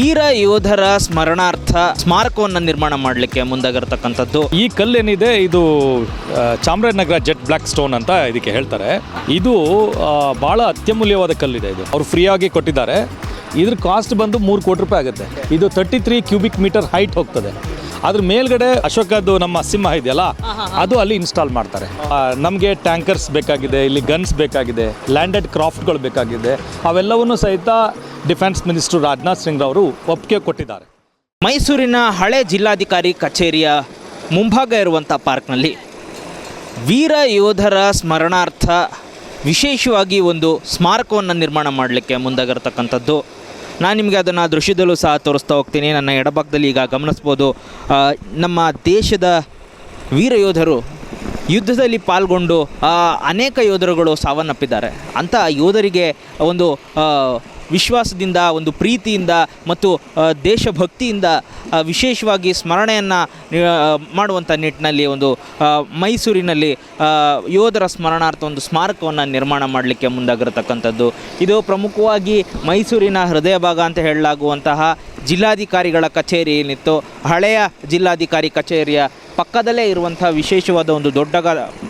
ವೀರ ಯೋಧರ ಸ್ಮರಣಾರ್ಥ ಸ್ಮಾರಕವನ್ನು ನಿರ್ಮಾಣ ಮಾಡಲಿಕ್ಕೆ ಮುಂದಾಗಿರ್ತಕ್ಕಂಥದ್ದು. ಈ ಕಲ್ಲೇನಿದೆ, ಇದು ಚಾಮರಾಜನಗರ ಜೆಟ್ ಬ್ಲ್ಯಾಕ್ ಸ್ಟೋನ್ ಅಂತ ಇದಕ್ಕೆ ಹೇಳ್ತಾರೆ. ಇದು ಬಹಳ ಅತ್ಯಮೂಲ್ಯವಾದ ಕಲ್ಲಿದೆ ಇದು. ಅವರು ಫ್ರೀಯಾಗಿ ಕೊಟ್ಟಿದ್ದಾರೆ. ಇದ್ರ ಕಾಸ್ಟ್ ಬಂದು ಮೂರು ಕೋಟಿ ರೂಪಾಯಿ ಆಗುತ್ತೆ. ಇದು thirty three cubic metre height ಹೋಗ್ತದೆ. ಅದ್ರ ಮೇಲ್ಗಡೆ ಅಶೋಕದ್ದು ನಮ್ಮ ಸಿಂಹ ಇದೆಯಲ್ಲ ಅದು ಅಲ್ಲಿ ಇನ್ಸ್ಟಾಲ್ ಮಾಡ್ತಾರೆ. ನಮಗೆ ಟ್ಯಾಂಕರ್ಸ್ ಬೇಕಾಗಿದೆ ಇಲ್ಲಿ ಗನ್ಸ್ ಬೇಕಾಗಿದೆ ಲ್ಯಾಂಡೆಡ್ ಕ್ರಾಫ್ಟ್ಗಳು ಬೇಕಾಗಿದೆ ಅವೆಲ್ಲವನ್ನೂ ಸಹಿತ ಡಿಫೆನ್ಸ್ ಮಿನಿಸ್ಟರ್ ರಾಜನಾಥ್ ಸಿಂಗ್ ಅವರು ಒಪ್ಪಿಗೆ ಕೊಟ್ಟಿದ್ದಾರೆ. ಮೈಸೂರಿನ ಹಳೆ ಜಿಲ್ಲಾಧಿಕಾರಿ ಕಚೇರಿಯ ಮುಂಭಾಗ ಇರುವಂಥ ಪಾರ್ಕ್ನಲ್ಲಿ ವೀರ ಯೋಧರ ಸ್ಮರಣಾರ್ಥ ವಿಶೇಷವಾಗಿ ಒಂದು ಸ್ಮಾರಕವನ್ನು ನಿರ್ಮಾಣ ಮಾಡಲಿಕ್ಕೆ ಮುಂದಾಗಿರ್ತಕ್ಕಂಥದ್ದು. ನಾನು ನಿಮಗೆ ಅದನ್ನು ದೃಶ್ಯದಲ್ಲೂ ಸಹ ತೋರಿಸ್ತಾ ಹೋಗ್ತೀನಿ. ನನ್ನ ಎಡಭಾಗದಲ್ಲಿ ಈಗ ಗಮನಿಸ್ಬೋದು ನಮ್ಮ ದೇಶದ ವೀರ ಯೋಧರು ಯುದ್ಧದಲ್ಲಿ ಪಾಲ್ಗೊಂಡು ಅನೇಕ ಯೋಧರುಗಳು ಸಾವನ್ನಪ್ಪಿದ್ದಾರೆ. ಅಂಥ ಯೋಧರಿಗೆ ಒಂದು ವಿಶ್ವಾಸದಿಂದ, ಒಂದು ಪ್ರೀತಿಯಿಂದ ಮತ್ತು ದೇಶಭಕ್ತಿಯಿಂದ ವಿಶೇಷವಾಗಿ ಸ್ಮರಣೆಯನ್ನು ಮಾಡುವಂಥ ನಿಟ್ಟಿನಲ್ಲಿ ಒಂದು ಮೈಸೂರಿನಲ್ಲಿ ಯೋಧರ ಸ್ಮರಣಾರ್ಥ ಒಂದು ಸ್ಮಾರಕವನ್ನು ನಿರ್ಮಾಣ ಮಾಡಲಿಕ್ಕೆ ಮುಂದಾಗಿರತಕ್ಕಂಥದ್ದು. ಇದು ಪ್ರಮುಖವಾಗಿ ಮೈಸೂರಿನ ಹೃದಯ ಭಾಗ ಅಂತ ಹೇಳಲಾಗುವಂತಹ ಜಿಲ್ಲಾಧಿಕಾರಿಗಳ ಕಚೇರಿ ಏನಿತ್ತು ಹಳೆಯ ಜಿಲ್ಲಾಧಿಕಾರಿ ಕಚೇರಿಯ ಪಕ್ಕದಲ್ಲೇ ಇರುವಂಥ ವಿಶೇಷವಾದ ಒಂದು ದೊಡ್ಡ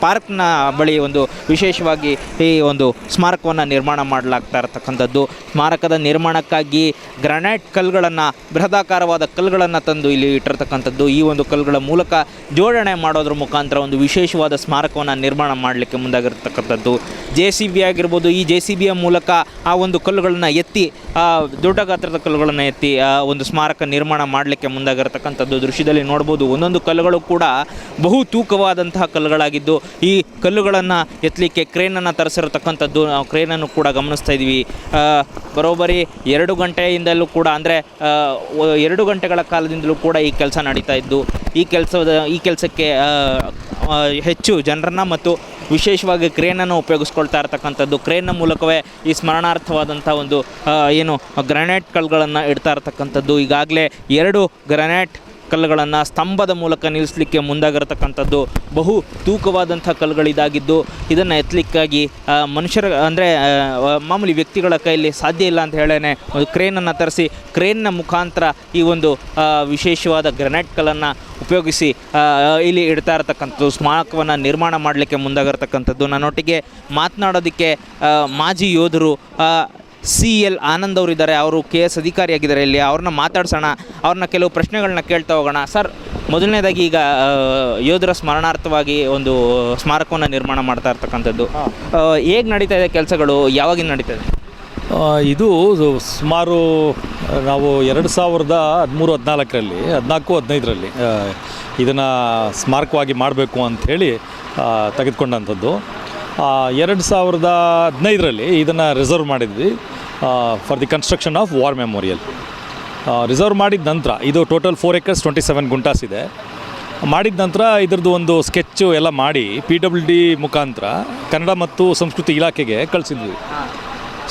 ಪಾರ್ಕ್ನ ಬಳಿ ಒಂದು ವಿಶೇಷವಾಗಿ ಈ ಒಂದು ಸ್ಮಾರಕವನ್ನು ನಿರ್ಮಾಣ ಮಾಡಲಾಗ್ತಾ ಇರತಕ್ಕಂಥದ್ದು. ಸ್ಮಾರಕದ ನಿರ್ಮಾಣಕ್ಕಾಗಿ ಗ್ರಾನೈಟ್ ಕಲ್ಲುಗಳನ್ನು, ಬೃಹದಾಕಾರವಾದ ಕಲ್ಲುಗಳನ್ನು ತಂದು ಇಲ್ಲಿ ಇಟ್ಟಿರ್ತಕ್ಕಂಥದ್ದು. ಈ ಒಂದು ಕಲ್ಲುಗಳ ಮೂಲಕ ಜೋಡಣೆ ಮಾಡೋದ್ರ ಮುಖಾಂತರ ಒಂದು ವಿಶೇಷವಾದ ಸ್ಮಾರಕವನ್ನು ನಿರ್ಮಾಣ ಮಾಡಲಿಕ್ಕೆ ಮುಂದಾಗಿರ್ತಕ್ಕಂಥದ್ದು. ಜೆ ಸಿ ಬಿ ಆಗಿರ್ಬೋದು, ಈ ಜೆ ಸಿ ಬಿಯ ಮೂಲಕ ಆ ಒಂದು ಕಲ್ಲುಗಳನ್ನು ಎತ್ತಿ ದೊಡ್ಡ ಗಾತ್ರದ ಕಲ್ಲುಗಳನ್ನು ಎತ್ತಿ ಒಂದು ಸ್ಮಾರಕ ನಿರ್ಮಾಣ ಮಾಡಲಿಕ್ಕೆ ಮುಂದಾಗಿರ್ತಕ್ಕಂಥದ್ದು. ದೃಶ್ಯದಲ್ಲಿ ನೋಡ್ಬೋದು, ಒಂದೊಂದು ಕಲ್ಲುಗಳು ಕೂಡ ಬಹು ತೂಕವಾದಂತಹ ಕಲ್ಲುಗಳಾಗಿದ್ದು, ಈ ಕಲ್ಲುಗಳನ್ನು ಎತ್ತಲಿಕ್ಕೆ ಕ್ರೇನನ್ನು ತರಿಸಿರತಕ್ಕಂಥದ್ದು ನಾವು ಕ್ರೇನನ್ನು ಕೂಡ ಗಮನಿಸ್ತಾ ಇದ್ದೀವಿ. ಬರೋಬ್ಬರಿ ಎರಡು ಗಂಟೆಯಿಂದಲೂ ಕೂಡ ಅಂದರೆ ಎರಡು ಗಂಟೆಗಳ ಕಾಲದಿಂದಲೂ ಕೂಡ ಈ ಕೆಲಸ ನಡೀತಾ ಇದ್ದು, ಈ ಕೆಲಸದ, ಈ ಕೆಲಸಕ್ಕೆ ಹೆಚ್ಚು ಜನರನ್ನು ಮತ್ತು ವಿಶೇಷವಾಗಿ ಕ್ರೇನನ್ನು ಉಪಯೋಗಿಸ್ಕೊಳ್ತಾ ಇರ್ತಕ್ಕಂಥದ್ದು. ಕ್ರೇನ್ನ ಮೂಲಕವೇ ಈ ಸ್ಮರಣಾರ್ಥವಾದಂಥ ಒಂದು ಏನು, ಗ್ರನೇಟ್ ಕಲ್ಲುಗಳನ್ನು ಇಡ್ತಾ ಇರ್ತಕ್ಕಂಥದ್ದು. ಈಗಾಗಲೇ ಎರಡು ಗ್ರಾನೈಟ್ ಕಲ್ಲುಗಳನ್ನು ಸ್ತಂಭದ ಮೂಲಕ ನಿಲ್ಲಿಸಲಿಕ್ಕೆ ಮುಂದಾಗಿರತಕ್ಕಂಥದ್ದು ಬಹು ತೂಕವಾದಂಥ ಕಲ್ಲುಗಳಿದಾಗಿದ್ದು ಇದನ್ನು ಎತ್ತಲಿಕ್ಕಾಗಿ ಮನುಷ್ಯರ, ಅಂದರೆ ಮಾಮೂಲಿ ವ್ಯಕ್ತಿಗಳ ಕೈಯಲ್ಲಿ ಸಾಧ್ಯ ಇಲ್ಲ ಅಂತ ಹೇಳೇನೆ. ಒಂದು ಕ್ರೇನನ್ನು ತರಿಸಿ ಕ್ರೇನ್ನ ಮುಖಾಂತರ ಈ ಒಂದು ವಿಶೇಷವಾದ ಗ್ರನೈಟ್ ಕಲ್ಲನ್ನು ಉಪಯೋಗಿಸಿ ಇಲ್ಲಿ ಇಡ್ತಾ ಇರತಕ್ಕಂಥದ್ದು, ಸ್ಮಾರಕವನ್ನು ನಿರ್ಮಾಣ ಮಾಡಲಿಕ್ಕೆ ಮುಂದಾಗಿರ್ತಕ್ಕಂಥದ್ದು. ನನ್ನೊಟ್ಟಿಗೆ ಮಾತನಾಡೋದಕ್ಕೆ ಮಾಜಿ ಯೋಧರು ಸಿ ಎಲ್ ಆನಂದ್ ಅವರು ಇದ್ದಾರೆ ಅವರು ಕೆ ಎಸ್ ಅಧಿಕಾರಿಯಾಗಿದ್ದಾರೆ ಇಲ್ಲಿ. ಅವ್ರನ್ನ ಮಾತಾಡ್ಸೋಣ ಅವ್ರನ್ನ ಕೆಲವು ಪ್ರಶ್ನೆಗಳನ್ನ ಕೇಳ್ತಾ ಹೋಗೋಣ. ಸರ್ ಮೊದಲನೇದಾಗಿ ಈಗ ಯೋಧರ ಸ್ಮರಣಾರ್ಥವಾಗಿ ಒಂದು ಸ್ಮಾರಕವನ್ನು ನಿರ್ಮಾಣ ಮಾಡ್ತಾ ಇರ್ತಕ್ಕಂಥದ್ದು. ಹೇಗೆ ನಡೀತಾ ಇದೆ ಕೆಲಸಗಳು? ಯಾವಾಗಿಂದ ನಡೀತಾ ಇದೆ? ಇದು ಸುಮಾರು ನಾವು ಎರಡು ಸಾವಿರದ ಹದಿಮೂರು ಹದಿನಾಲ್ಕರಲ್ಲಿ ಹದಿನಾಲ್ಕು ಹದಿನೈದರಲ್ಲಿ ಇದನ್ನು ಸ್ಮಾರಕವಾಗಿ ಮಾಡಬೇಕು ಅಂಥೇಳಿ ತೆಗೆದುಕೊಂಡಂಥದ್ದು. ಎರಡು ಸಾವಿರದ ಹದಿನೈದರಲ್ಲಿ ಇದನ್ನು ರಿಸರ್ವ್ ಮಾಡಿದ್ವಿ for the construction of war memorial reserve ಮಾಡಿದ ನಂತರ, ಇದು total four acres twenty seven guntas ಇದೆ. ಮಾಡಿದ ನಂತರ ಇದರದ್ದು ಒಂದು ಸ್ಕೆಚ್ಚು ಎಲ್ಲ ಮಾಡಿ ಪಿ ಡಬ್ಲ್ಯೂ ಡಿ ಮುಖಾಂತರ ಕನ್ನಡ ಮತ್ತು ಸಂಸ್ಕೃತಿ ಇಲಾಖೆಗೆ ಕಳಿಸಿದ್ವಿ.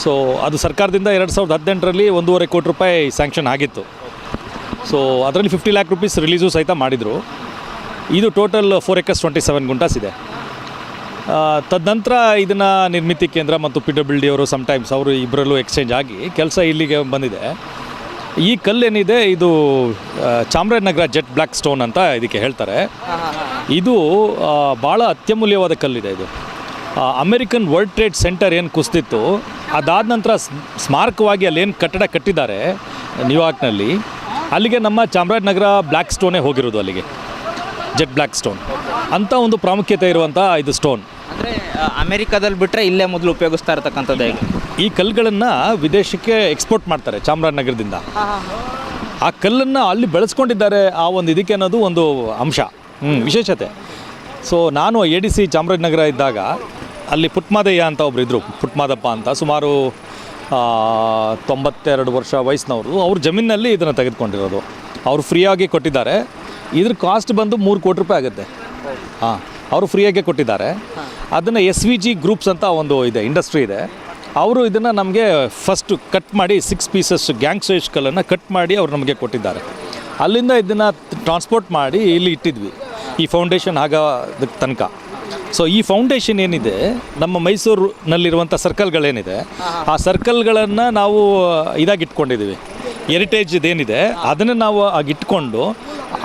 ಸೊ ಅದು ಸರ್ಕಾರದಿಂದ ಎರಡು ಸಾವಿರದ ಹದಿನೆಂಟರಲ್ಲಿ ಒಂದೂವರೆ ಕೋಟಿ ರೂಪಾಯಿ ಸ್ಯಾಂಕ್ಷನ್ ಆಗಿತ್ತು. ಸೊ ಅದರಲ್ಲಿ ಫಿಫ್ಟಿ ಲ್ಯಾಕ್ ರುಪೀಸ್ ರಿಲೀಸು ಸಹಿತ ಮಾಡಿದರು. ಇದು total four acres twenty seven guntas ಇದೆ. ತದನಂತರ ಇದನ್ನು ನಿರ್ಮಿತಿ ಕೇಂದ್ರ ಮತ್ತು ಪಿ ಡಬ್ಲ್ಯೂ ಡಿ ಅವರು ಸಮ್ಟೈಮ್ಸ್ ಅವರು ಇಬ್ಬರಲ್ಲೂ ಎಕ್ಸ್ಚೇಂಜ್ ಆಗಿ ಕೆಲಸ ಇಲ್ಲಿಗೆ ಬಂದಿದೆ. ಈ ಕಲ್ಲೇನಿದೆ, ಇದು ಚಾಮರಾಜನಗರ ಜೆಟ್ ಬ್ಲ್ಯಾಕ್ ಸ್ಟೋನ್ ಅಂತ ಇದಕ್ಕೆ ಹೇಳ್ತಾರೆ. ಇದು ಭಾಳ ಅತ್ಯಮೂಲ್ಯವಾದ ಕಲ್ಲಿದೆ ಇದು. ಅಮೆರಿಕನ್ ವರ್ಲ್ಡ್ ಟ್ರೇಡ್ ಸೆಂಟರ್ ಏನು ಕುಸ್ತಿತ್ತು, ಅದಾದ ನಂತರ ಸ್ಮಾರಕವಾಗಿ ಅಲ್ಲೇನು ಕಟ್ಟಡ ಕಟ್ಟಿದ್ದಾರೆ, ನ್ಯೂಯಾರ್ಕ್ನಲ್ಲಿ, ಅಲ್ಲಿಗೆ ನಮ್ಮ ಚಾಮರಾಜನಗರ ಬ್ಲ್ಯಾಕ್ ಸ್ಟೋನೇ ಹೋಗಿರೋದು ಅಲ್ಲಿಗೆ. Jet black stone. ಅಂಥ ಒಂದು ಪ್ರಾಮುಖ್ಯತೆ ಇರುವಂಥ ಇದು ಸ್ಟೋನ್. ಅಂದರೆ ಅಮೆರಿಕಾದಲ್ಲಿ ಬಿಟ್ಟರೆ ಇಲ್ಲೇ ಮೊದಲು ಉಪಯೋಗಿಸ್ತಾ ಇರ್ತಕ್ಕಂಥದ್ದು ಹೇಗೆ ಈ ಕಲ್ಲುಗಳನ್ನು ವಿದೇಶಕ್ಕೆ ಎಕ್ಸ್ಪೋರ್ಟ್ ಮಾಡ್ತಾರೆ ಚಾಮರಾಜನಗರದಿಂದ ಆ ಕಲ್ಲನ್ನು ಅಲ್ಲಿ ಬೆಳೆಸ್ಕೊಂಡಿದ್ದಾರೆ ಆ ಒಂದು ಇದಕ್ಕೆ ಅನ್ನೋದು ಒಂದು ಅಂಶ ಹ್ಞೂ ವಿಶೇಷತೆ. ಸೊ ನಾನು ಎ ಡಿ ಸಿ ಚಾಮರಾಜನಗರ ಇದ್ದಾಗ ಅಲ್ಲಿ ಪುಟ್ಮಾದಯ್ಯ ಅಂತ ಒಬ್ರು ಇದ್ದರು ಪುಟ್ಮಾದಪ್ಪ ಅಂತ. ಸುಮಾರು ತೊಂಬತ್ತೆರಡು ವರ್ಷ ವಯಸ್ಸಿನವರು. ಅವ್ರ ಜಮೀನಲ್ಲಿ ಇದನ್ನು ತೆಗೆದುಕೊಂಡಿರೋದು. ಅವರು ಫ್ರೀಯಾಗಿ ಕೊಟ್ಟಿದ್ದಾರೆ. ಇದ್ರ ಕಾಸ್ಟ್ ಬಂದು ಮೂರು ಕೋಟಿ ರೂಪಾಯಿ ಆಗುತ್ತೆ. ಹಾಂ. ಅವರು ಫ್ರೀಯಾಗೆ ಕೊಟ್ಟಿದ್ದಾರೆ. ಅದನ್ನು ಎಸ್ ವಿ ಜಿ ಗ್ರೂಪ್ಸ್ ಅಂತ ಒಂದು ಇದೆ ಇಂಡಸ್ಟ್ರಿ ಇದೆ. ಅವರು ಇದನ್ನು ನಮಗೆ ಫಸ್ಟ್ ಕಟ್ ಮಾಡಿ ಸಿಕ್ಸ್ ಪೀಸಸ್ ಗ್ಯಾಂಗ್ ಸೈಜ್ ಕಲ್ಲನ್ನು ಕಟ್ ಮಾಡಿ ಅವ್ರು ನಮಗೆ ಕೊಟ್ಟಿದ್ದಾರೆ. ಅಲ್ಲಿಂದ ಇದನ್ನು ಟ್ರಾನ್ಸ್ಪೋರ್ಟ್ ಮಾಡಿ ಇಲ್ಲಿ ಇಟ್ಟಿದ್ವಿ. ಈ ಫೌಂಡೇಶನ್ ಆಗೋದಕ್ಕೆ ತನಕ. ಸೊ ಈ ಫೌಂಡೇಶನ್ ಏನಿದೆ ನಮ್ಮ ಮೈಸೂರಿನಲ್ಲಿರುವಂಥ ಸರ್ಕಲ್ಗಳೇನಿದೆ ಆ ಸರ್ಕಲ್ಗಳನ್ನು ನಾವು ಇದಾಗಿ ಇಟ್ಕೊಂಡಿದ್ದೀವಿ ಹೆರಿಟೇಜ್ ಇದೇನಿದೆ ಅದನ್ನು ನಾವು ಆಗಿಟ್ಕೊಂಡು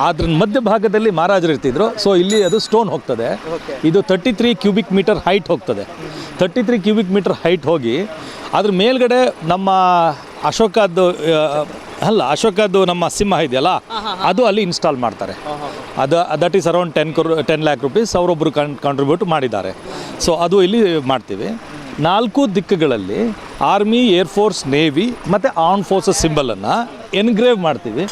ಅದ್ರ ಮಧ್ಯಭಾಗದಲ್ಲಿ ಮಹಾರಾಜರು ಇರ್ತಿದ್ರು. ಸೊ ಇಲ್ಲಿ ಅದು ಸ್ಟೋನ್ ಹೋಗ್ತದೆ. ಇದು thirty three cubic metre height ಹೋಗ್ತದೆ. Thirty three cubic metre height ಹೋಗಿ ಅದ್ರ ಮೇಲ್ಗಡೆ ನಮ್ಮ ಅಶೋಕದ್ದು ಅಲ್ಲ ಅಶೋಕದ್ದು ನಮ್ಮ ಸಿಂಹ ಇದೆಯಲ್ಲ ಅದು ಅಲ್ಲಿ ಇನ್ಸ್ಟಾಲ್ ಮಾಡ್ತಾರೆ. ಅದು that is around ten crore ten lakh rupees ಅವರೊಬ್ಬರು ಕನ್ ಕಾಂಟ್ರಿಬ್ಯೂಟ್ ಮಾಡಿದ್ದಾರೆ. ಸೊ ಅದು ಇಲ್ಲಿ ಮಾಡ್ತೀವಿ. ನಾಲ್ಕು ದಿಕ್ಕುಗಳಲ್ಲಿ ಆರ್ಮಿ ಏರ್ಫೋರ್ಸ್ ನೇವಿ ಮತ್ತು ಆರ್ಮ್ ಫೋರ್ಸಸ್ ಸಿಂಬಲನ್ನು ಎನ್ಗ್ರೇವ್ ಮಾಡ್ತೀವಿ.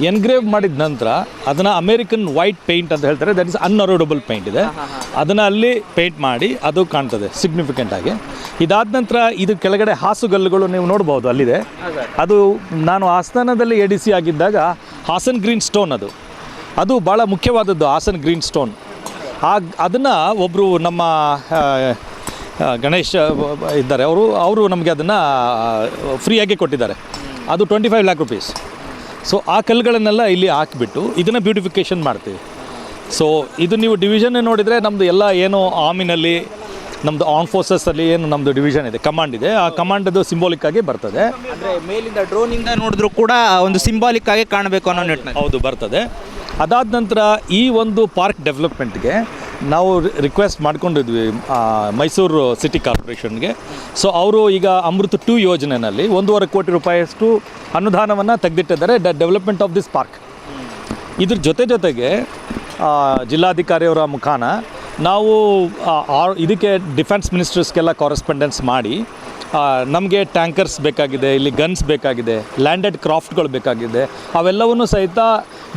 ಎನ್ಗ್ರೇವ್ ಮಾಡಿದ ನಂತರ ಅದನ್ನು ಅಮೇರಿಕನ್ ವೈಟ್ ಪೇಂಟ್ ಅಂತ ಹೇಳ್ತಾರೆ. ದಟ್ ಇಸ್ ಅನ್ಅರೋಡಬಲ್ ಪೇಂಟ್ ಇದೆ. ಅದನ್ನು ಅಲ್ಲಿ ಪೇಂಟ್ ಮಾಡಿ ಅದು ಕಾಣ್ತದೆ ಸಿಗ್ನಿಫಿಕೆಂಟ್ ಆಗಿ. ಇದಾದ ನಂತರ ಇದು ಕೆಳಗಡೆ ಹಾಸುಗಲ್ಲುಗಳು ನೀವು ನೋಡ್ಬೋದು ಅಲ್ಲಿದೆ. ಅದು ನಾನು ಆಸ್ಥಾನದಲ್ಲಿ ಎ ಡಿ ಸಿ ಆಗಿದ್ದಾಗ ಹಾಸನ್ ಗ್ರೀನ್ ಸ್ಟೋನ್ ಅದು. ಅದು ಭಾಳ ಮುಖ್ಯವಾದದ್ದು ಹಾಸನ್ ಗ್ರೀನ್ ಸ್ಟೋನ್ ಆಗ ಅದನ್ನು ಒಬ್ಬರು ನಮ್ಮ ಗಣೇಶ್ ಇದ್ದಾರೆ. ಅವರು ಅವರು ನಮಗೆ ಅದನ್ನು ಫ್ರೀಯಾಗಿ ಕೊಟ್ಟಿದ್ದಾರೆ. ಅದು twenty five lakh rupees so ಆ ಕಲ್ಲುಗಳನ್ನೆಲ್ಲ ಇಲ್ಲಿ ಹಾಕಿಬಿಟ್ಟು ಇದನ್ನು ಬ್ಯೂಟಿಫಿಕೇಷನ್ ಮಾಡ್ತೀವಿ. ಸೊ ಇದು ನೀವು ಡಿವಿಷನ್ ನೋಡಿದರೆ ನಮ್ಮದು ಎಲ್ಲ ಏನು ಆರ್ಮಿನಲ್ಲಿ ನಮ್ಮದು ಆರ್ಮ್ ಫೋರ್ಸಸ್ಸಲ್ಲಿ ಏನು ನಮ್ಮದು ಡಿವಿಷನ್ ಇದೆ ಕಮಾಂಡ್ ಇದೆ. ಆ ಕಮಾಂಡದು ಸಿಂಬಾಲಿಕ್ ಆಗಿ ಬರ್ತದೆ. ಅಂದರೆ ಮೇಲಿಂದ ಡ್ರೋನಿಂದ ನೋಡಿದ್ರೂ ಕೂಡ ಒಂದು ಸಿಂಬಾಲಿಕ್ ಆಗಿ ಕಾಣಬೇಕು ಅನ್ನೋ ನಿಟ್ಟಿನಲ್ಲಿ. ಹೌದು ಬರ್ತದೆ. ಅದಾದ ನಂತರ ಈ ಒಂದು ಪಾರ್ಕ್ ಡೆವಲಪ್ಮೆಂಟ್ಗೆ ನಾವು ರಿಕ್ವೆಸ್ಟ್ ಮಾಡ್ಕೊಂಡಿದ್ವಿ ಮೈಸೂರು ಸಿಟಿ ಕಾರ್ಪೊರೇಷನ್ಗೆ ಸೊ ಅವರು ಈಗ ಅಮೃತ್ ಟೂ ಯೋಜನೆಯಲ್ಲಿ ಒಂದೂವರೆ ಕೋಟಿ ರೂಪಾಯಿಯಷ್ಟು ಅನುದಾನವನ್ನು ತೆಗೆದಿಟ್ಟಿದ್ದಾರೆ, the development of this park ಇದ್ರ ಜೊತೆ ಜೊತೆಗೆ ಜಿಲ್ಲಾಧಿಕಾರಿಯವರ ಮುಖಾನ ನಾವು ಇದಕ್ಕೆ ಡಿಫೆನ್ಸ್ ಮಿನಿಸ್ಟರ್ಸ್ಗೆಲ್ಲ ಕಾರೆಸ್ಪಾಂಡೆನ್ಸ್ ಮಾಡಿ ನಮಗೆ ಟ್ಯಾಂಕರ್ಸ್ ಬೇಕಾಗಿದೆ, ಇಲ್ಲಿ ಗನ್ಸ್ ಬೇಕಾಗಿದೆ ಲ್ಯಾಂಡೆಡ್ ಕ್ರಾಫ್ಟ್ಗಳು ಬೇಕಾಗಿದೆ, ಅವೆಲ್ಲವನ್ನೂ ಸಹಿತ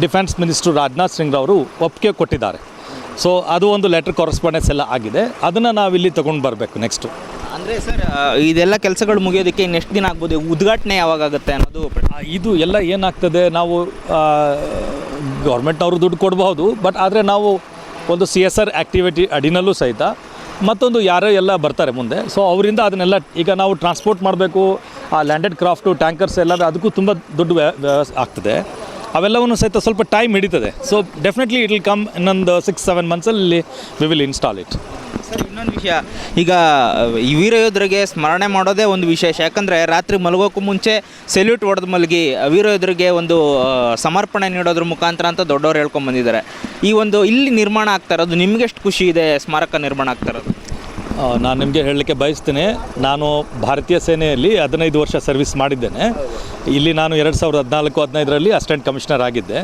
ಡಿಫೆನ್ಸ್ ಮಿನಿಸ್ಟರ್ ರಾಜನಾಥ್ ಸಿಂಗ್ ಅವರು ಒಪ್ಪಿಗೆ ಕೊಟ್ಟಿದ್ದಾರೆ. ಸೊ ಅದು ಒಂದು ಲೆಟರ್ ಕಾರೆಸ್ಪಾಂಡೆನ್ಸ್ ಎಲ್ಲ ಆಗಿದೆ. ಅದನ್ನು ನಾವಿಲ್ಲಿ ತೊಗೊಂಡು ಬರಬೇಕು ನೆಕ್ಸ್ಟು ಅಂದರೆ ಸರ್ ಇದೆಲ್ಲ ಕೆಲಸಗಳು ಮುಗಿಯೋದಕ್ಕೆ ಇನ್ನೆಷ್ಟು ದಿನ ಆಗ್ಬೋದು? ಉದ್ಘಾಟನೆ ಯಾವಾಗ ಆಗುತ್ತೆ ಅನ್ನೋದು ಇದು ಎಲ್ಲ ಏನಾಗ್ತದೆ ನಾವು ಗೌರ್ಮೆಂಟ್ನವರು ದುಡ್ಡು ಕೊಡಬಹುದು ಬಟ್ ಆದರೆ ನಾವು ಒಂದು ಸಿ ಎಸ್ ಆರ್ ಆ್ಯಕ್ಟಿವಿಟಿ ಅಡಿನಲ್ಲೂ ಸಹಿತ ಮತ್ತೊಂದು ಯಾರೋ ಎಲ್ಲ ಬರ್ತಾರೆ ಮುಂದೆ. ಸೊ ಅವರಿಂದ ಅದನ್ನೆಲ್ಲ ಈಗ ನಾವು ಟ್ರಾನ್ಸ್ಪೋರ್ಟ್ ಮಾಡಬೇಕು ಆ ಲ್ಯಾಂಡೆಡ್ ಕ್ರಾಫ್ಟು ಟ್ಯಾಂಕರ್ಸ್ ಎಲ್ಲ ಅದಕ್ಕೂ ತುಂಬ ದುಡ್ಡು ಆಗ್ತದೆ. ಅವೆಲ್ಲವನ್ನು ಸಹಿತ ಸ್ವಲ್ಪ time ಹಿಡಿತದೆ. So definitely it will come ಇನ್ನೊಂದು six seven ಮಂತ್ಸಲ್ಲಿ we will install it sir, ಇನ್ನೊಂದು ವಿಷಯ. ಈಗ, ಈ ವೀರಯೋಧರಿಗೆ ಸ್ಮರಣೆ ಮಾಡೋದೇ ಒಂದು ವಿಶೇಷ. ಯಾಕಂದರೆ ರಾತ್ರಿ ಮಲಗೋಕ್ಕೂ ಮುಂಚೆ ಸೆಲ್ಯೂಟ್ ಹೊಡೆದು ಮಲಗಿ ವೀರಯೋಧರಿಗೆ ಒಂದು ಸಮರ್ಪಣೆ ನೀಡೋದ್ರ ಮುಖಾಂತರ ಅಂತ ದೊಡ್ಡವರು ಹೇಳ್ಕೊಂಬಂದಿದ್ದಾರೆ ಈ ಒಂದು ಇಲ್ಲಿ ನಿರ್ಮಾಣ ಆಗ್ತಾ ಇರೋದು ನಿಮ್ಗೆ ಎಷ್ಟು ಖುಷಿ ಇದೆ ಸ್ಮಾರಕ ನಿರ್ಮಾಣ ಆಗ್ತಾ ಇರೋದು? ನಾನು ನಿಮಗೆ ಹೇಳಲಿಕ್ಕೆ ಬಯಸ್ತೇನೆ. ನಾನು ಭಾರತೀಯ ಸೇನೆಯಲ್ಲಿ ಹದಿನೈದು ವರ್ಷ ಸರ್ವಿಸ್ ಮಾಡಿದ್ದೇನೆ. ಇಲ್ಲಿ ನಾನು ಎರಡು ಸಾವಿರದ ಹದಿನಾಲ್ಕು, ಹದಿನೈದರಲ್ಲಿ ಅಸಿಸ್ಟೆಂಟ್ ಕಮಿಷನರ್ ಆಗಿದ್ದೆ.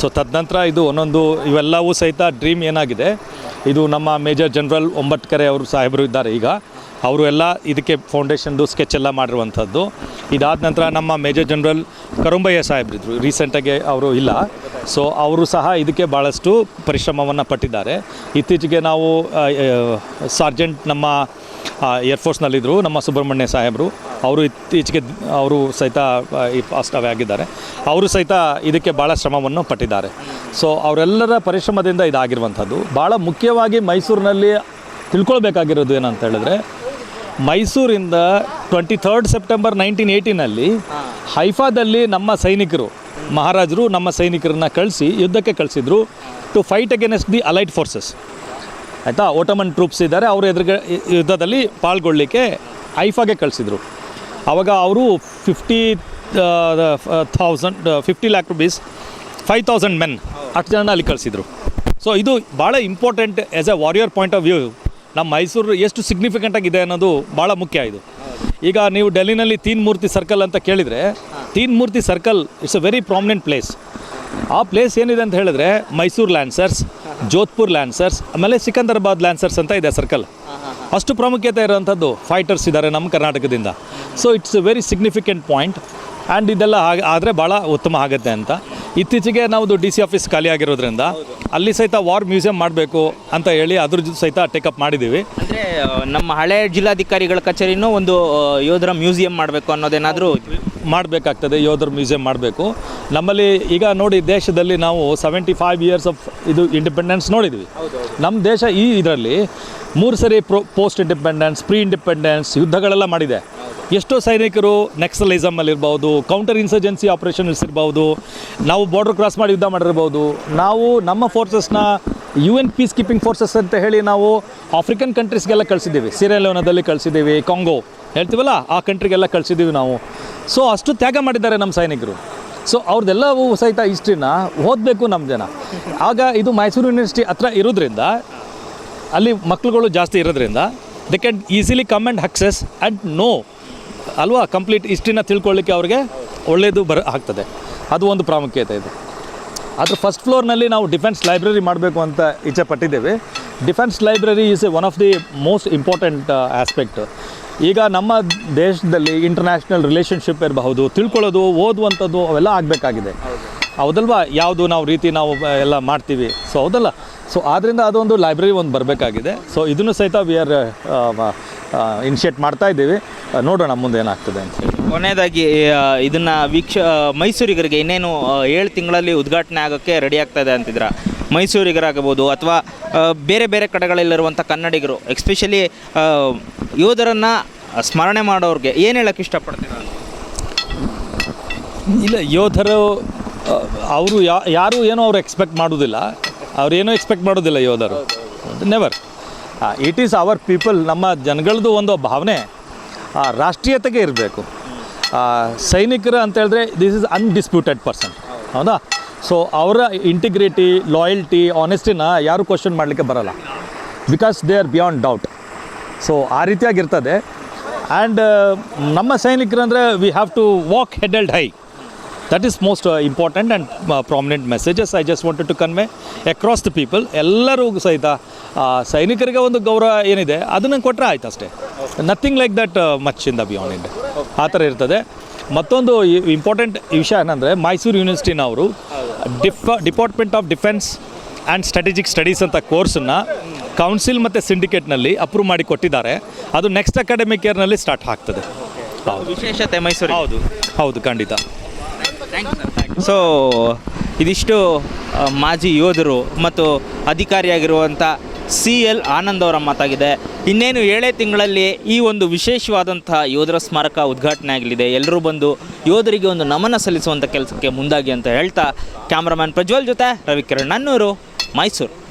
ಸೊ ತದನಂತರ ಇದು ಒಂದೊಂದು ಇವೆಲ್ಲವೂ ಸಹಿತ ಡ್ರೀಮ್ ಏನಾಗಿದೆ. ಇದು ನಮ್ಮ ಮೇಜರ್ ಜನರಲ್ ಒಂಬಟ್ಕರೆ ಅವರು ಸಾಹೇಬರು ಇದ್ದಾರೆ ಈಗ. ಅವರು ಎಲ್ಲ ಇದಕ್ಕೆ ಫೌಂಡೇಶನ್ದು ಸ್ಕೆಚ್ ಎಲ್ಲ ಮಾಡಿರುವಂಥದ್ದು. ಇದಾದ ನಂತರ ನಮ್ಮ ಮೇಜರ್ ಜನರಲ್ ಕರುಂಬಯ್ಯ ಸಾಹೇಬ್ರಿದ್ರು. ರೀಸೆಂಟಾಗಿ ಅವರು ಇಲ್ಲ. ಸೊ ಅವರು ಸಹ ಇದಕ್ಕೆ ಭಾಳಷ್ಟು ಪರಿಶ್ರಮವನ್ನು ಪಟ್ಟಿದ್ದಾರೆ. ಇತ್ತೀಚೆಗೆ ನಾವು ಸಾರ್ಜೆಂಟ್ ನಮ್ಮ ಏರ್ಫೋರ್ಸ್ನಲ್ಲಿದ್ದರು ನಮ್ಮ ಸುಬ್ರಹ್ಮಣ್ಯ ಸಾಹೇಬರು. ಅವರು ಇತ್ತೀಚೆಗೆ ಅವರು ಸಹಿತ ಈ ಪಾಸ್ಟ್ ಆಗಿದ್ದಾರೆ. ಅವರು ಸಹಿತ ಇದಕ್ಕೆ ಭಾಳ ಶ್ರಮವನ್ನು ಪಟ್ಟಿದ್ದಾರೆ. ಸೊ ಅವರೆಲ್ಲರ ಪರಿಶ್ರಮದಿಂದ ಇದಾಗಿರುವಂಥದ್ದು. ಭಾಳ ಮುಖ್ಯವಾಗಿ ಮೈಸೂರಿನಲ್ಲಿ ತಿಳ್ಕೊಳ್ಬೇಕಾಗಿರೋದು ಏನಂತ ಹೇಳಿದ್ರೆ ಮೈಸೂರಿಂದ ಟ್ವೆಂಟಿ ಥರ್ಡ್ ಸೆಪ್ಟೆಂಬರ್ ನೈನ್ಟೀನ್ ಏಯ್ಟಿನಲ್ಲಿ ಹೈಫಾದಲ್ಲಿ ನಮ್ಮ ಸೈನಿಕರು ಮಹಾರಾಜರು ನಮ್ಮ ಸೈನಿಕರನ್ನ ಕಳಿಸಿ ಯುದ್ಧಕ್ಕೆ ಕಳಿಸಿದ್ರು to fight against the allied forces ಆಯಿತಾ? ಓಟಮನ್ ಟ್ರೂಪ್ಸ್ ಇದ್ದಾರೆ ಅವರು ಎದುರುಗ ಯುದ್ಧದಲ್ಲಿ ಪಾಲ್ಗೊಳ್ಳಿಕ್ಕೆ ಐಫಾಗೆ ಕಳಿಸಿದ್ರು. ಆವಾಗ ಅವರು fifty thousand fifty lakh rupees five thousand men ಅಷ್ಟು ಜನ ಅಲ್ಲಿ ಕಳಿಸಿದ್ರು. ಸೊ ಇದು ಭಾಳ important as a warrior point of view ನಮ್ಮ ಮೈಸೂರು ಎಷ್ಟು ಸಿಗ್ನಿಫಿಕೆಂಟ್ ಆಗಿದೆ ಅನ್ನೋದು ಭಾಳ ಮುಖ್ಯ ಇದು. ಈಗ ನೀವು ಡೆಲ್ಲಿನಲ್ಲಿ ತೀನ್ ಮೂರ್ತಿ ಸರ್ಕಲ್ ಅಂತ ಕೇಳಿದರೆ, Teen Murti circle it's a very prominent place ಆ ಪ್ಲೇಸ್ ಏನಿದೆ ಅಂತ ಹೇಳಿದ್ರೆ, ಮೈಸೂರು ಲ್ಯಾನ್ಸರ್ಸ್ ಜೋಧ್ಪುರ್ ಲ್ಯಾನ್ಸರ್ಸ್ ಆಮೇಲೆ ಸಿಕಂದರಾಬಾದ್ ಲ್ಯಾನ್ಸರ್ಸ್ ಅಂತ ಇದೆ ಸರ್ಕಲ್ ಅಷ್ಟು ಪ್ರಾಮುಖ್ಯತೆ ಇರುವಂಥದ್ದು ಫೈಟರ್ಸ್ ಇದ್ದಾರೆ ನಮ್ಮ ಕರ್ನಾಟಕದಿಂದ. So it's a very significant point and ಇದೆಲ್ಲ ಆದರೆ ಭಾಳ ಉತ್ತಮ ಆಗುತ್ತೆ ಅಂತ. ಇತ್ತೀಚೆಗೆ ನಾವು ಡಿ ಸಿ ಆಫೀಸ್ ಖಾಲಿ ಆಗಿರೋದ್ರಿಂದ ಅಲ್ಲಿ ಸಹಿತ ವಾರ್ ಮ್ಯೂಸಿಯಂ ಮಾಡಬೇಕು ಅಂತ ಹೇಳಿ ಅದ್ರ ಜೊತೆ ಸಹಿತ ಟೇಕಪ್ ಮಾಡಿದ್ದೀವಿ. ಅಂದರೆ ನಮ್ಮ ಹಳೆ ಜಿಲ್ಲಾಧಿಕಾರಿಗಳ ಕಚೇರಿನೂ ಒಂದು ಯೋಧರ ಮ್ಯೂಸಿಯಂ ಮಾಡಬೇಕು ಅನ್ನೋದೇನಾದರೂ ಮಾಡಬೇಕಾಗ್ತದೆ ಯೋಧರ ಮ್ಯೂಸಿಯಂ ಮಾಡಬೇಕು. ನಮ್ಮಲ್ಲಿ ಈಗ ನೋಡಿ ದೇಶದಲ್ಲಿ ನಾವು ಸೆವೆಂಟಿ ಫೈವ್ ಇಯರ್ಸ್ ಆಫ್ ಇದು ಇಂಡಿಪೆಂಡೆನ್ಸ್ ನೋಡಿದ್ವಿ. ನಮ್ಮ ದೇಶ ಈ ಇದರಲ್ಲಿ ಮೂರು ಸರಿ pro post independence pre independence ಯುದ್ಧಗಳೆಲ್ಲ ಮಾಡಿದೆ. ಎಷ್ಟೋ ಸೈನಿಕರು ನೆಕ್ಸಲಿಸಮಲ್ಲಿ ಇರ್ಬೋದು ಕೌಂಟರ್ ಇನ್ಸರ್ಜೆನ್ಸಿ ಆಪರೇಷನ್ಸ್ ಇರ್ಬೋದು ನಾವು ಬಾರ್ಡರ್ ಕ್ರಾಸ್ ಮಾಡಿ ಯುದ್ಧ ಮಾಡಿರ್ಬೋದು ನಾವು ನಮ್ಮ ಫೋರ್ಸಸ್ನ U N peacekeeping forces ಅಂತ ಹೇಳಿ ನಾವು ಆಫ್ರಿಕನ್ ಕಂಟ್ರೀಸ್ಗೆಲ್ಲ ಕಳಿಸಿದ್ದೀವಿ. ಸಿರಿಯಲೋನದಲ್ಲಿ ಕಳಿಸಿದ್ದೀವಿ ಕಾಂಗೋ ಹೇಳ್ತೀವಲ್ಲ, ಆ ಕಂಟ್ರಿಗೆಲ್ಲ ಕಳಿಸಿದ್ದೀವಿ ನಾವು. ಸೊ ಅಷ್ಟು ತ್ಯಾಗ ಮಾಡಿದ್ದಾರೆ ನಮ್ಮ ಸೈನಿಕರು. ಸೊ ಅವ್ರದ್ದೆಲ್ಲವೂ ಸಹಿತ ಹಿಸ್ಟ್ರಿನ ಓದಬೇಕು ನಮ್ಮ ಜನ. ಆಗ ಇದು ಮೈಸೂರು ಯೂನಿವರ್ಸಿಟಿ ಹತ್ರ ಇರೋದ್ರಿಂದ, ಅಲ್ಲಿ ಮಕ್ಕಳುಗಳು ಜಾಸ್ತಿ ಇರೋದ್ರಿಂದ they can easily come and access and know ಅಲ್ವಾ? ಕಂಪ್ಲೀಟ್ ಹಿಸ್ಟ್ರಿನ ತಿಳ್ಕೊಳ್ಳಿಕ್ಕೆ ಅವ್ರಿಗೆ ಒಳ್ಳೆಯದು ಬರ ಆಗ್ತದೆ. ಅದು ಒಂದು ಪ್ರಾಮುಖ್ಯತೆ ಇದೆ. ಅದ್ರ ಫಸ್ಟ್ ಫ್ಲೋರ್ನಲ್ಲಿ ನಾವು ಡಿಫೆನ್ಸ್ ಲೈಬ್ರರಿ ಮಾಡಬೇಕು ಅಂತ ಇಚ್ಛೆ ಪಟ್ಟಿದ್ದೇವೆ. Defence library is a one of the most important aspect ಈಗ ನಮ್ಮ ದೇಶದಲ್ಲಿ ಇಂಟರ್ನ್ಯಾಷನಲ್ ರಿಲೇಷನ್ಶಿಪ್ ಇರಬಹುದು ತಿಳ್ಕೊಳ್ಳೋದು ಓದುವಂಥದ್ದು ಅವೆಲ್ಲ ಆಗಬೇಕಾಗಿದೆ. ಹೌದಲ್ವಾ? ಯಾವುದು ನಾವು ರೀತಿ ನಾವು ಎಲ್ಲ ಮಾಡ್ತೀವಿ. ಸೊ ಹೌದಲ್ಲ? ಸೊ ಆದ್ದರಿಂದ ಅದೊಂದು ಲೈಬ್ರರಿ ಒಂದು ಬರಬೇಕಾಗಿದೆ. ಸೊ ಇದನ್ನು ಸಹಿತ ವಿ ಆರ್ ಇನಿಷಿಯೇಟ್ ಮಾಡ್ತಾ ಇದ್ದೀವಿ. ನೋಡೋಣ ಮುಂದೆ ಏನಾಗ್ತದೆ ಅಂತ ಹೇಳಿ. ಕೊನೆಯದಾಗಿ ಇದನ್ನು ವೀಕ್ಷ ಮೈಸೂರಿಗರಿಗೆ ಇನ್ನೇನು ಏಳು ತಿಂಗಳಲ್ಲಿ ಉದ್ಘಾಟನೆ ಆಗೋಕ್ಕೆ ರೆಡಿ ಆಗ್ತಾ ಇದೆ ಅಂತಿದ್ರ ಮೈಸೂರಿಗರಾಗಬಹುದು ಅಥವಾ ಬೇರೆ ಬೇರೆ ಕಡೆಗಳಲ್ಲಿರುವಂಥ ಕನ್ನಡಿಗರು ಎಕ್ಸ್ಪೆಷಲಿ ಯೋಧರನ್ನು ಸ್ಮರಣೆ ಮಾಡೋರಿಗೆ ಏನು ಹೇಳಕ್ಕೆ ಇಷ್ಟಪಡ್ತೀರ? ಇಲ್ಲ ಯೋಧರು ಅವರು ಯಾರು ಏನೋ ಅವ್ರು ಎಕ್ಸ್ಪೆಕ್ಟ್ ಮಾಡೋದಿಲ್ಲ. ಅವ್ರು ಏನೂ ಎಕ್ಸ್ಪೆಕ್ಟ್ ಮಾಡೋದಿಲ್ಲ ಯೋಧರು. Never it is our people ನಮ್ಮ ಜನಗಳದ್ದು ಒಂದು ಭಾವನೆ ರಾಷ್ಟ್ರೀಯತೆಗೆ ಇರಬೇಕು. ಸೈನಿಕರು ಅಂತ ಹೇಳಿದ್ರೆ ದಿಸ್ ಇಸ್ ಅನ್ಡಿಸ್ಪ್ಯೂಟೆಡ್ ಪರ್ಸನ್ ಹೌದಾ? ಸೊ ಅವರ ಇಂಟಿಗ್ರಿಟಿ ಲಾಯಲ್ಟಿ ಆನೆಸ್ಟಿನ ಯಾರು ಕ್ವಶನ್ ಮಾಡಲಿಕ್ಕೆ ಬರಲ್ಲ. Because they are beyond doubt so ಆ ರೀತಿಯಾಗಿರ್ತದೆ. ಆ್ಯಂಡ್ ನಮ್ಮ ಸೈನಿಕರು ಅಂದರೆ we have to walk head held high that is most important and prominent messages I just wanted to convey across the people ಎಲ್ಲರೂ ಸಹಿತ ಸೈನಿಕರಿಗೆ ಒಂದು ಗೌರವ ಏನಿದೆ ಅದನ್ನು ಕೊಟ್ಟರೆ ಆಯ್ತು ಅಷ್ಟೇ. Nothing like that much in the beyond end ಆ ಥರ ಇರ್ತದೆ. ಮತ್ತೊಂದು ಇಂಪಾರ್ಟೆಂಟ್ ವಿಷಯ ಏನಂದರೆ ಮೈಸೂರು ಯೂನಿವರ್ಸಿಟಿನವರು ಡಿಫ department of defence and strategic studies ಅಂತ ಕೋರ್ಸನ್ನು ಕೌನ್ಸಿಲ್ ಮತ್ತು ಸಿಂಡಿಕೇಟ್ನಲ್ಲಿ ಅಪ್ರೂವ್ ಮಾಡಿ ಕೊಟ್ಟಿದ್ದಾರೆ. ಅದು ನೆಕ್ಸ್ಟ್ ಅಕಾಡೆಮಿಕ್ ಇಯರ್ನಲ್ಲಿ ಸ್ಟಾರ್ಟ್ ಆಗ್ತದೆ. ವಿಶೇಷತೆ ಮೈಸೂರು ಹೌದು ಹೌದು ಖಂಡಿತ. ಸೊ ಇದಿಷ್ಟು ಮಾಜಿ ಯೋಧರು ಮತ್ತು ಅಧಿಕಾರಿಯಾಗಿರುವಂಥ ಸಿ ಎಲ್ ಆನಂದ್ ಅವರ ಮಾತಾಗಿದೆ. ಇನ್ನೇನು ಏಳೇ ತಿಂಗಳಲ್ಲಿ ಈ ಒಂದು ವಿಶೇಷವಾದಂತಹ ಯೋಧರ ಸ್ಮಾರಕ ಉದ್ಘಾಟನೆ ಆಗಲಿದೆ. ಎಲ್ಲರೂ ಬಂದು ಯೋಧರಿಗೆ ಒಂದು ನಮನ ಸಲ್ಲಿಸುವಂಥ ಕೆಲಸಕ್ಕೆ ಮುಂದಾಗಿ ಅಂತ ಹೇಳ್ತಾ ಕ್ಯಾಮ್ರಾಮನ್ ಪ್ರಜ್ವಲ್ ಜೊತೆ ರವಿಕಿರಣ್ ನನ್ನೂರು, ಮೈಸೂರು.